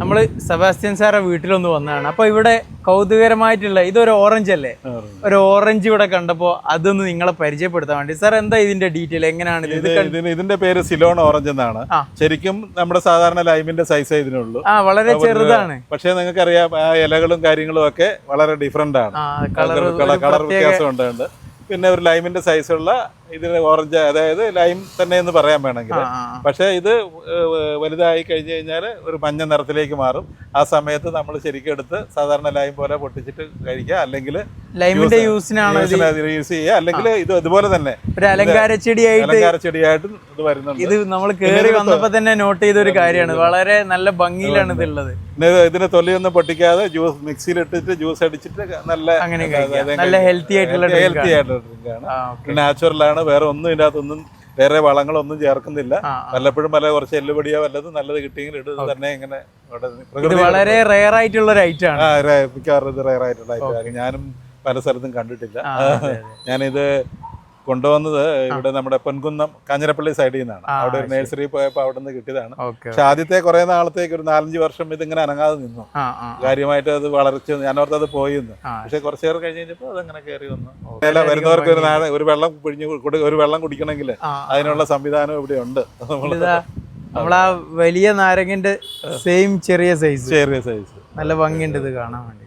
നമ്മൾ സെബാസ്റ്റ്യൻ സാറെ വീട്ടിലൊന്ന് വന്നതാണ്. അപ്പൊ ഇവിടെ കൗതുകരമായിട്ടുള്ള ഇതൊരു ഓറഞ്ച് അല്ലേ? ഒരു ഓറഞ്ച് ഇവിടെ കണ്ടപ്പോൾ അതൊന്ന് നിങ്ങളെ പരിചയപ്പെടുത്താൻ വേണ്ടി. സാർ എന്താ ഇതിന്റെ ഡീറ്റെയിൽ എങ്ങനെയാണ് ഇത് ഇത് ഇതിന് ഇതിന്റെ പേര് സിലോൺ ഓറഞ്ച് എന്നാണ്. ശരിക്കും നമ്മുടെ സാധാരണ ലൈമിന്റെ സൈസ് ഇതിനുള്ളൂ ആ വളരെ ചെറുതാണ്. പക്ഷേ നിങ്ങൾക്കറിയാം ആ ഇലകളും കാര്യങ്ങളും ഒക്കെ വളരെ ഡിഫറെന്റ് ആണ്. കളർ വ്യത്യാസം ഉണ്ട്. പിന്നെ ഒരു ലൈമിന്റെ സൈസുള്ള ഇതിന് ഓറഞ്ച് അതായത് ലൈം തന്നെ എന്ന് പറയാൻ വേണമെങ്കിൽ. പക്ഷേ ഇത് വലുതായി കഴിഞ്ഞു കഴിഞ്ഞാൽ ഒരു മഞ്ഞ നിറത്തിലേക്ക് മാറും. ആ സമയത്ത് നമ്മൾ ശരിക്കും എടുത്ത് സാധാരണ ലൈം പോലെ പൊട്ടിച്ചിട്ട് കഴിക്കുക. അല്ലെങ്കിൽ ലൈമിന്റെ യൂസിനാണ് യൂസ് ചെയ്യുക. അല്ലെങ്കിൽ ഇത് അതുപോലെ തന്നെ. ഒരു അലങ്കാര ചെടിയായിട്ട് അലങ്കാര ചെടിയായിട്ടും ഇത് വരുന്നുണ്ട്. ഇത് നമ്മൾ കയറി വന്നപ്പോ തന്നെ നോട്ട് ചെയ്ത ഒരു കാര്യമാണ്. വളരെ നല്ല ഭംഗിയിലാണ് ഇതുള്ളത് പിന്നെ ഇത് ഇതിന് തൊലിയൊന്നും പൊട്ടിക്കാതെ ജ്യൂസ് മിക്സിയിൽ ഇട്ടിട്ട് ജ്യൂസ് അടിച്ചിട്ട് നല്ല അങ്ങനെ നല്ല ഹെൽത്തി ആയിട്ടുള്ള ഹെൽത്തി. ആയിട്ടുള്ള ഡ്രിങ്ക് ആണ്. നാച്ചുറൽ ആണ് വേറെ ഒന്നും ഇതിന്റെ അകത്തൊന്നും വേറെ വളങ്ങളൊന്നും ചേർക്കുന്നില്ല. വല്ലപ്പോഴും പല കുറച്ച് എല്ലുപടിയോ വല്ലതും നല്ലത് കിട്ടിയെങ്കിൽ ഇടുന്നത് തന്നെ ഇങ്ങനെ വളരെ റെയർ ആയിട്ടുള്ള ഒരു ഐറ്റം ആണ്. മിക്കവാറും ഇത് റയർ ആയിട്ടുള്ള ഐറ്റം ആണ്. ഞാനും പല സ്ഥലത്തും കണ്ടിട്ടില്ല. ഞാനിത് കൊണ്ടുവന്നത് ഇവിടെ നമ്മുടെ പൊൻകുന്നം കാഞ്ഞിരപ്പള്ളി സൈഡിൽ നിന്നാണ്. അവിടെ ഒരു നഴ്സറി പോയപ്പോൾ അവിടെ നിന്ന് കിട്ടിയതാണ് പക്ഷെ ആദ്യത്തെ കുറെ നാളത്തേക്ക് ഒരു നാലഞ്ച് വർഷം ഇതിങ്ങനെ അനങ്ങാതെ നിന്നു. കാര്യമായിട്ട് അത് വളർച്ച ഞാൻ ഓർത്ത് അത് പോയി എന്ന്. ആ. പക്ഷെ കുറച്ച് നേരം കഴിഞ്ഞ് കഴിഞ്ഞപ്പോൾ അതങ്ങനെ കയറി വന്നു. അല്ല വരുന്നവർക്ക് ഒരു നാളെ ഒരു വെള്ളം പിഴിഞ്ഞ് ഒരു വെള്ളം കുടിക്കണമെങ്കിൽ അതിനുള്ള സംവിധാനം ഇവിടെ ഉണ്ട്. നമ്മൾ നമ്മളാ വലിയ നാരങ്ങന്റെ സെയിം ചെറിയ സൈസ് ചെറിയ സൈസ് നല്ല ഭംഗിയുണ്ട് ഇത് കാണാൻ വേണ്ടി.